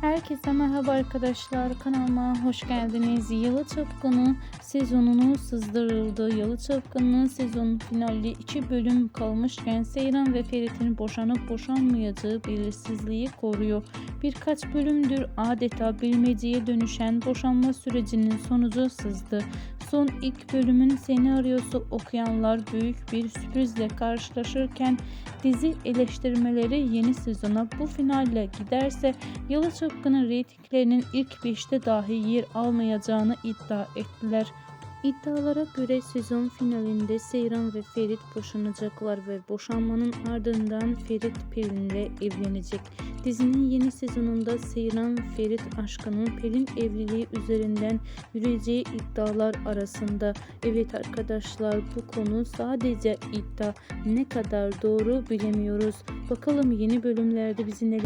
Herkese merhaba arkadaşlar kanalıma hoş geldiniz. Yalı Çapkını sezonunu sızdırıldı. Yalı Çapkını sezon finali 2 bölüm kalmışken Seyran ve Ferit'in boşanıp boşanmayacağı belirsizliği koruyor. Birkaç bölümdür adeta bilmeceye dönüşen boşanma sürecinin sonucu sızdı. Son ilk bölümün senaryosu okuyanlar büyük bir sürprizle karşılaşırken dizi eleştirmeleri yeni sezona bu finalle giderse Yalı Çapkın'ın reytinglerinin ilk 5'te dahi yer almayacağını iddia ettiler. İddialara göre sezon finalinde Seyran ve Ferit boşanacaklar ve boşanmanın ardından Ferit Pelin'le evlenecek. Dizinin yeni sezonunda Seyran Ferit aşkının Pelin evliliği üzerinden yürüyeceği iddialar arasında. Evet arkadaşlar bu konu sadece iddia. Ne kadar doğru bilemiyoruz. Bakalım yeni bölümlerde bizi neler